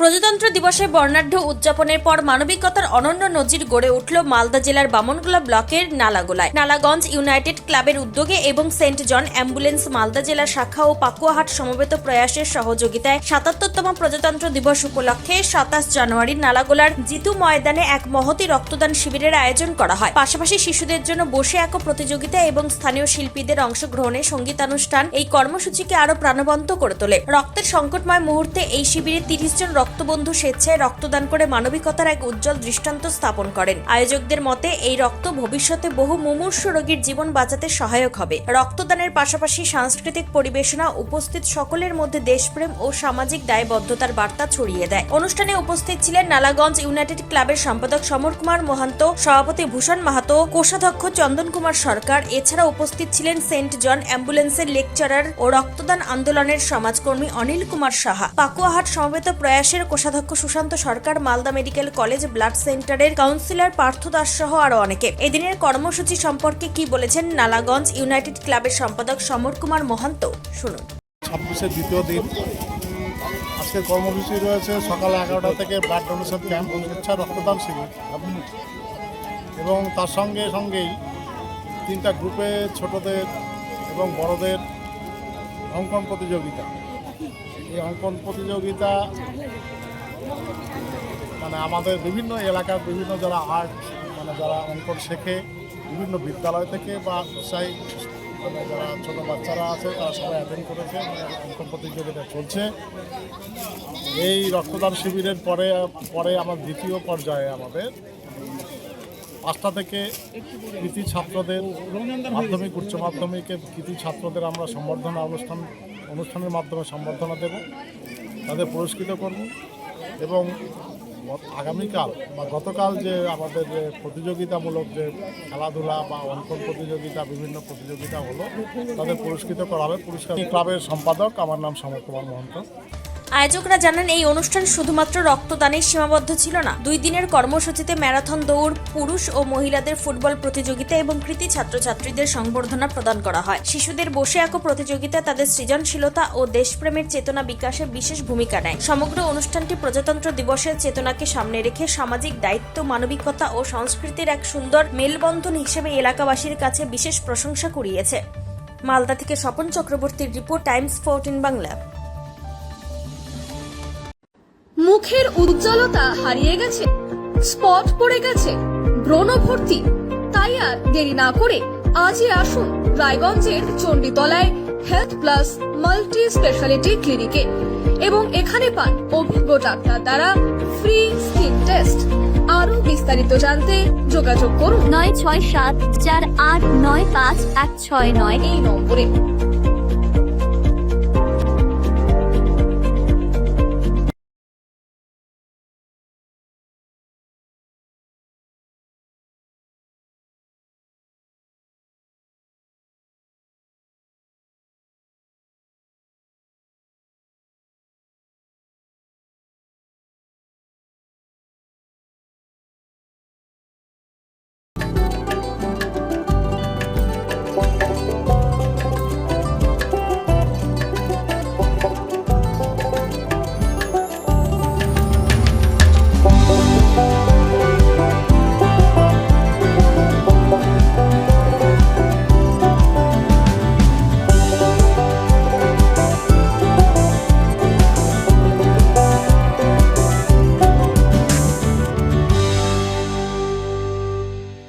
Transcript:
প্রজাতন্ত্র দিবসে বর্ণাঢ্য উদযাপনের পর মানবিকতার অনন্য নজির গড়ে উঠল মালদা জেলার বামনগোলা ব্লকের নালাগোলায়। নালাগঞ্জ ইউনাইটেড ক্লাবের উদ্যোগে এবং সেন্ট জন অ্যাম্বুলেন্স মালদা জেলা শাখা ও পাকুয়াহাট সমবেত প্রয়াসের সহযোগিতায় সাতাত্তরতম প্রজাতন্ত্র দিবস উপলক্ষে সাতাশ জানুয়ারি নালাগোলার জিতু ময়দানে এক মহতি রক্তদান শিবিরের আয়োজন করা হয়। পাশাপাশি শিশুদের জন্য বসে এক প্রতিযোগিতা এবং স্থানীয় শিল্পীদের অংশগ্রহণে সঙ্গীতানুষ্ঠান এই কর্মসূচিকে আরও প্রাণবন্ত করে তোলে। রক্তের সংকটময় মুহূর্তে এই শিবিরে তিরিশ জন রক্তবন্ধু স্বেচ্ছায় রক্তদান করে মানবিকতার এক উজ্জ্বল দৃষ্টান্ত স্থাপন করেন। আয়োজকদের মতে, এই রক্ত ভবিষ্যতে বহু মুমূর্ষ রোগীর জীবন বাঁচাতে সহায়ক হবে। রক্তদানের পাশাপাশি সাংস্কৃতিক পরিবেশনা উপস্থিত সকলের মধ্যে দেশপ্রেম ও সামাজিক দায়বদ্ধতার বার্তা ছড়িয়ে দেয়। অনুষ্ঠানে উপস্থিত ছিলেন নালাগঞ্জ ইউনাইটেড ক্লাবের সম্পাদক সমর কুমার মহান্ত, সভাপতি ভূষণ মাহাতো, কোষাধ্যক্ষ চন্দন কুমার সরকার এছাড়া উপস্থিত ছিলেন সেন্ট জন অ্যাম্বুলেন্সের লেকচারার ও রক্তদান আন্দোলনের সমাজকর্মী অনিল কুমার সাহা। পাকুয়াহাট সমবেত প্রয়াসের কোষাধ্যক্ষ Sushanta Sarkar, Malda medical college, blood সেন্টারের কাউন্সিলর পার্থ দাস সহ আরও অনেকে। এদিনের কর্মসূচি সম্পর্কে কি বলেছেন নালাগঞ্জ ইউনাইটেড ক্লাবের সম্পাদক সমর কুমার মহান্ত? শুনুন। ছাব্বিশের দ্বিতীয় দিন আজকের কর্মসূচি রয়েছে সকাল এগারোটা থেকে ব্লাড ডোনেশন ক্যাম্প স্বেচ্ছা রক্তদান শিবির। এবং তার সঙ্গে সঙ্গেই তিনটা গ্রুপে ছোটদের এবং বড়দের অঙ্কন প্রতিযোগিতা। এই অঙ্কন প্রতিযোগিতা মানে আমাদের বিভিন্ন এলাকার বিভিন্ন যারা আর্ট মানে যারা অঙ্কন শেখে, বিভিন্ন বিদ্যালয় থেকে বা উৎসাহী মানে যারা ছোটো বাচ্চারা আছে, তারা সবাই অ্যাটেন্ড করেছে মানে অঙ্কন প্রতিযোগিতা চলছে। এই রক্তদান শিবিরের পরে পরে আমার দ্বিতীয় পর্যায়ে আমাদের পাঁচটা থেকে কৃতি ছাত্রদের মাধ্যমিক, উচ্চ মাধ্যমিকের কৃতি ছাত্রদের আমরা সম্বর্ধনা অনুষ্ঠান, অনুষ্ঠানের মাধ্যমে সম্বর্ধনা দেব। তাদের পুরস্কৃত করব। এবং আগামীকাল বা গতকাল যে আমাদের যে প্রতিযোগিতামূলক যে খেলাধুলা বা অঙ্কন প্রতিযোগিতা, বিভিন্ন প্রতিযোগিতা হলো, তাদের পুরস্কৃত করা হবে। পুরস্কার ক্লাবের সম্পাদক, আমার নাম সমর কুমার মহন্ত। আয়োজকরা জানান, এই অনুষ্ঠান শুধুমাত্র রক্তদানের সীমাবদ্ধ ছিল না। দুই দিনের কর্মসূচিতে ম্যারাথন, দৌড়, পুরুষ ও মহিলাদের ফুটবল প্রতিযোগিতা এবং কৃতি ছাত্রছাত্রীদের সংবর্ধনা প্রদান করা হয়। শিশুদের বসে আঁকো প্রতিযোগিতা তাদের সৃজনশীলতা ও দেশপ্রেমের চেতনা বিকাশে বিশেষ ভূমিকা নেয়। সমগ্র অনুষ্ঠানটি প্রজাতন্ত্র দিবসের চেতনাকে সামনে রেখে সামাজিক দায়িত্ব, মানবিকতা ও সংস্কৃতির এক সুন্দর মেলবন্ধন হিসেবে এলাকাবাসীর কাছে বিশেষ প্রশংসা কুড়িয়েছে। মালদা থেকে স্বপন চক্রবর্তীর রিপোর্ট, টাইমস, ফোরটিন বাংলা। মুখের উজ্জ্বলতা হারিয়ে গেছে স্পট পড়ে গেছে ব্রণ ভর্তি। তাই আর দেরি না করে আজই আসুন রায়গঞ্জের চণ্ডীতলায় হেলথ প্লাস মাল্টি স্পেশালিটি ক্লিনিকে এবং এখানে পান অভিজ্ঞ ডাক্তার দ্বারা ফ্রি স্কিন টেস্ট আরও বিস্তারিত জানতে যোগাযোগ করুন। নয় ছয় সাত চার আট নয় পাঁচ এক ছয় নয়। এই নম্বরে